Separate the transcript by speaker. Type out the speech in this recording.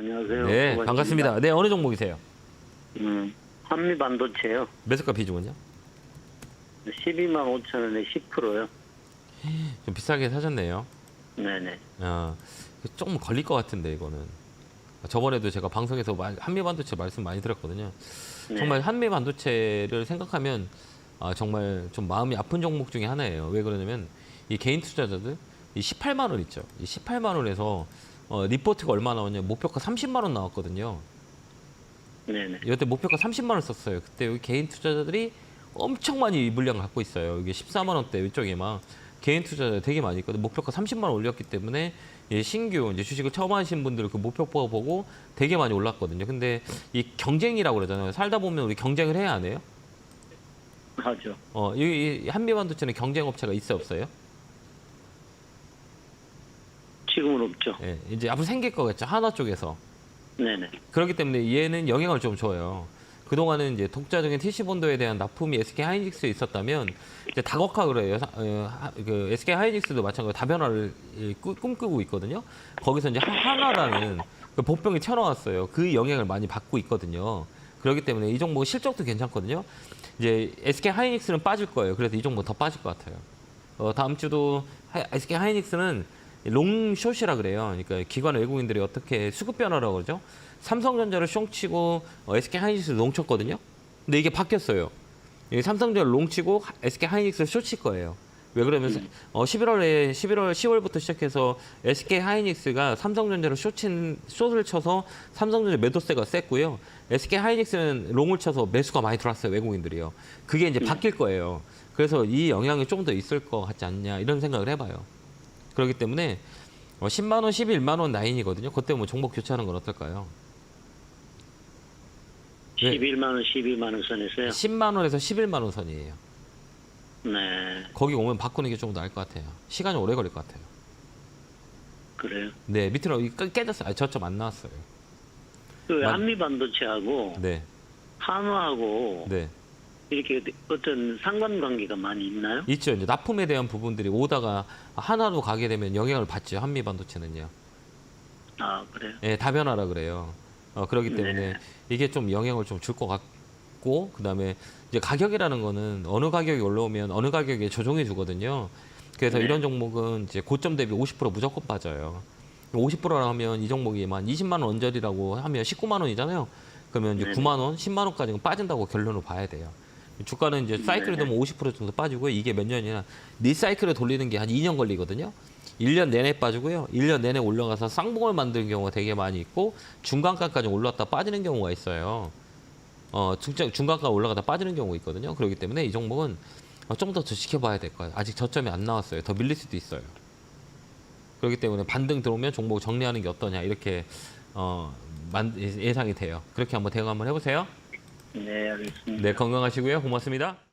Speaker 1: 안녕하세요.
Speaker 2: 네,
Speaker 1: 고맙습니다.
Speaker 2: 반갑습니다. 네, 어느 종목이세요?
Speaker 1: 음, 한미 반도체요.
Speaker 2: 매수가 비중은요?
Speaker 1: 12만 5천 원에 10%요.
Speaker 2: 좀 비싸게 사셨네요.
Speaker 1: 네네.
Speaker 2: 아, 조금 걸릴 것 같은데 이거는. 저번에도 제가 방송에서 말- 한미 반도체 말씀 많이 드렸거든요.
Speaker 1: 네.
Speaker 2: 정말 한미 반도체를 생각하면 아, 정말 좀 마음이 아픈 종목 중에 하나예요. 왜 그러냐면 이 개인 투자자들 이 18만 원 있죠. 이 18만 원에서 어, 리포트가 얼마 나왔냐? 목표가 30만 원 나왔거든요.
Speaker 1: 네네.
Speaker 2: 이때 목표가 30만 원 썼어요. 그때 여기 개인 투자자들이 엄청 많이 물량 갖고 있어요. 이게 14만 원대 이쪽에 막 개인 투자자 되게 많이 있거든요. 목표가 30만 원 올렸기 때문에 이 신규 이제 주식을 처음 하신 분들 그 목표 보고 되게 많이 올랐거든요. 근데 이 경쟁이라고 그러잖아요. 살다 보면 우리 경쟁을 해야 하네요.
Speaker 1: 하죠.
Speaker 2: 어, 이, 이 한미 반도체는 경쟁 업체가 있어 없어요?
Speaker 1: 지금은 없죠.
Speaker 2: 예, 이제 앞으로 생길 거겠죠. 하나 쪽에서.
Speaker 1: 네네.
Speaker 2: 그렇기 때문에 얘는 영향을 좀 줘요. 그동안은 이제 독자적인 TC 본도에 대한 납품이 SK 하이닉스에 있었다면 이제 다각화 그래요. 사- 어, 하- 그 SK 하이닉스도 마찬가지로 다변화를 이, 꾸- 꿈꾸고 있거든요. 거기서 이제 하- 하나라는 그 복병이 튀어나왔어요. 그 영향을 많이 받고 있거든요. 그렇기 때문에 이 종목은 실적도 괜찮거든요. 이제 SK 하이닉스는 빠질 거예요. 그래서 이 종목 더 빠질 것 같아요. 어, 다음 주도 하- SK 하이닉스는 롱숏이라 그래요. 그러니까 기관 외국인들이 어떻게 수급 변화라고 그러죠? 삼성전자를 숑치고 어, SK 하이닉스를 롱쳤거든요. 근데 이게 바뀌었어요. 이 삼성전자를 롱치고 하- SK 하이닉스를 숏칠 거예요. 왜 그러면 어, 11월에 11월 10월부터 시작해서 SK 하이닉스가 삼성전자를 숏친 숏을 쳐서 삼성전자 매도세가 셌고요. SK 하이닉스는 롱을 쳐서 매수가 많이 들어왔어요 외국인들이요. 그게 이제 바뀔 거예요. 그래서 이 영향이 좀 더 있을 것 같지 않냐 이런 생각을 해봐요. 그렇기 때문에 어, 10만 원, 11만 원 라인이거든요. 그때 뭐 종목 교체하는 건 어떨까요? 네.
Speaker 1: 11만 원, 12만 원 선에서요.
Speaker 2: 10만 원에서 11만 원 선이에요.
Speaker 1: 네.
Speaker 2: 거기 오면 바꾸는 게좀더 나을 것 같아요. 시간이 오래 걸릴 것 같아요.
Speaker 1: 그래요.
Speaker 2: 네, 밑으로 이 깨- 깨졌어요. 아, 저점 안 나왔어요.
Speaker 1: 그
Speaker 2: 맞-
Speaker 1: 한미 반도체하고
Speaker 2: 네,
Speaker 1: 한화하고
Speaker 2: 네.
Speaker 1: 이렇게 어떤 상관관계가 많이 있나요?
Speaker 2: 있죠. 이제 납품에 대한 부분들이 오다가 하나로 가게 되면 영향을 받죠. 한미 반도체는요.
Speaker 1: 아 그래요.
Speaker 2: 예, 다변화라 그래요. 어, 그렇기 때문에
Speaker 1: 네.
Speaker 2: 이게 좀 영향을 좀 줄 것 같고, 그 다음에 이제 가격이라는 거는 어느 가격이 올라오면 어느 가격에 조정해 주거든요. 그래서
Speaker 1: 네.
Speaker 2: 이런 종목은 이제 고점 대비 50% 무조건 빠져요. 50%라 하면 이 종목이 만 20만 원 언저리라고 하면 19만 원이잖아요. 그러면 이제
Speaker 1: 네네.
Speaker 2: 9만 원, 10만 원까지는 빠진다고 결론을 봐야 돼요. 주가는 이제 사이클이
Speaker 1: 네.
Speaker 2: 되면 50% 정도 빠지고 이게 몇 년이나 리사이클을 돌리는 게 한 2년 걸리거든요. 1년 내내 빠지고요. 1년 내내 올라가서 쌍봉을 만드는 경우가 되게 많이 있고 중간가까지 올랐다 빠지는 경우가 있어요. 어, 중간, 중간가 올라가다 빠지는 경우가 있거든요. 그렇기 때문에 이 종목은 어, 좀더 지켜봐야 될 거예요. 아직 저점이 안 나왔어요. 더 밀릴 수도 있어요. 그렇기 때문에 반등 들어오면 종목 정리하는 게 어떠냐 이렇게 어, 만- 예상이 돼요. 그렇게 한번 대응 한번 해보세요.
Speaker 1: 네 알겠습니다.
Speaker 2: 네, 건강하시고요. 고맙습니다.